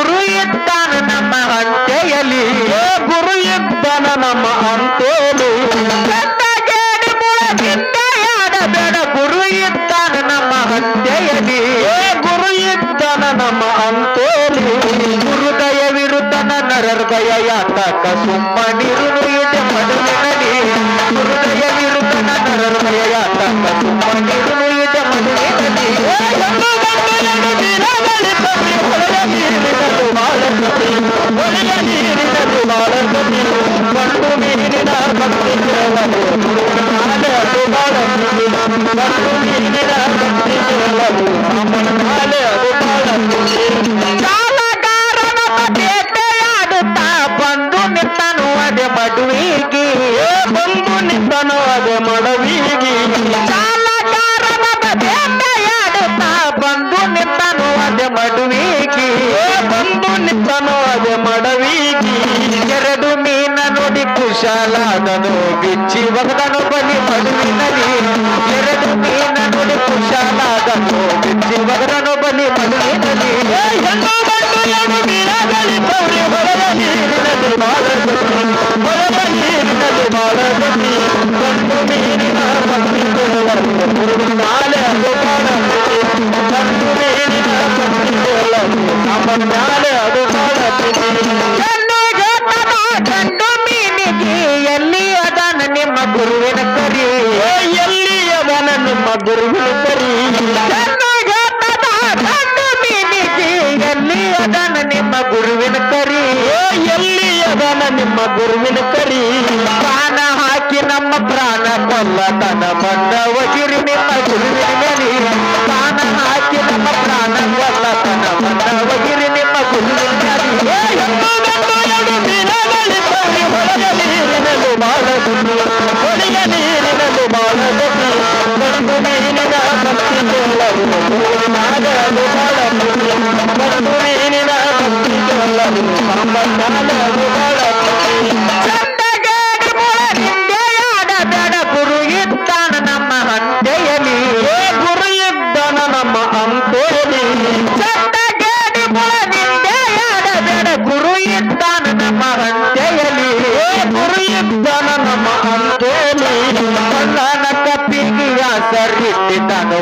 ಗುರು ಇದ್ದಾನ ನಮ್ಮ ಅಂತೆಯಲ್ಲಿ ಗುರು ಇದ್ದಾನ ನಮ್ಮ ಅಂತೆಯಲ್ಲಿ ಬೇಡ ಗುರು ಇದ್ದಾನ ನಮ್ಮ ಅಂತೆಯಲ್ಲಿ ಗುರು ಇದ್ದಾನ ಯಾತಕ ಸುಮ್ಮನಿರು ಇದೆ না కుశాలను బిచ్చి ఒకదను పని మధువినది ఎరడు మీననుడి కుశాలను బిచ్చి ఒకదను పని మధువినది I'm ನನ್ನ ಪ್ರಾಣ ಕೊಲ್ಲ ತನ ಮನ್ನ ವಜಿರಿ ನಿಮ್ಮ ಗುರುವಿನ ಮೇಲೆ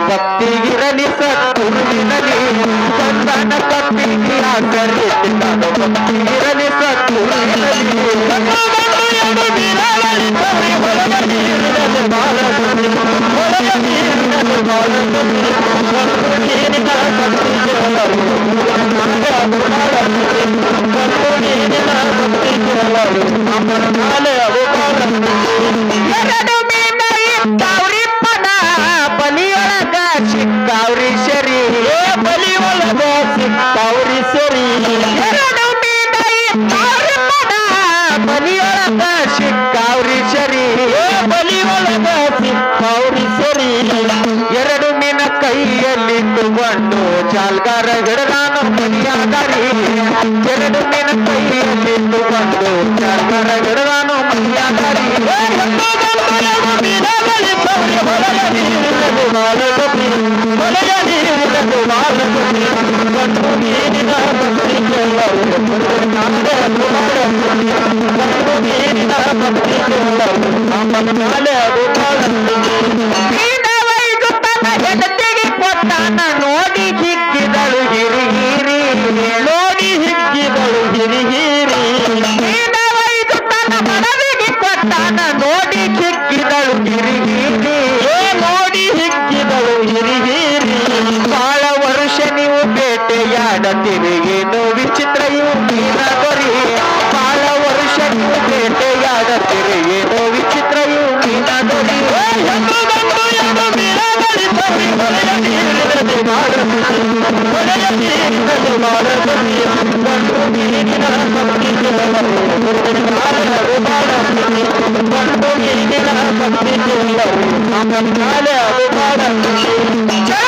ಭಕ್ತಿಗಿರಲಿ ಸತ್ತುರುವಿರಲಿ ಸಣ್ಣ ಕಪ್ಪಿಗೆ ಆಕರಿಸಿ ನಾನು ಭಕ್ತಿಗಿರಲಿ ಸತ್ತುರುವಿರಲಿ ಕೊಂಡು ಚಾಲ್ಗಾರಗಳಾನ ಮೈಯಾದರಿ ಎರಡು ನಿನ್ನ ಕೈಯಲ್ಲಿಟ್ಟುಕೊಂಡು ಚಾಲ್ಗಾರಗಳಾನು ಮೈಯಾದರಿ ಅಮ್ಮ ಬಹಳ ವರುಷ ನೀವು ಬೇಟೆಯಾಡ ತಿರುಗೇನು ವಿಚಿತ್ರ ಇವು ಮೀನ ದೊರಿ ಬಾಳ ವರುಷ ನೀವು ಬೇಟೆಯಾಡ ತಿರುಗೇನು ವಿಚಿತ್ರ ಇವು ಮೀನ ದೊರಿ Chale,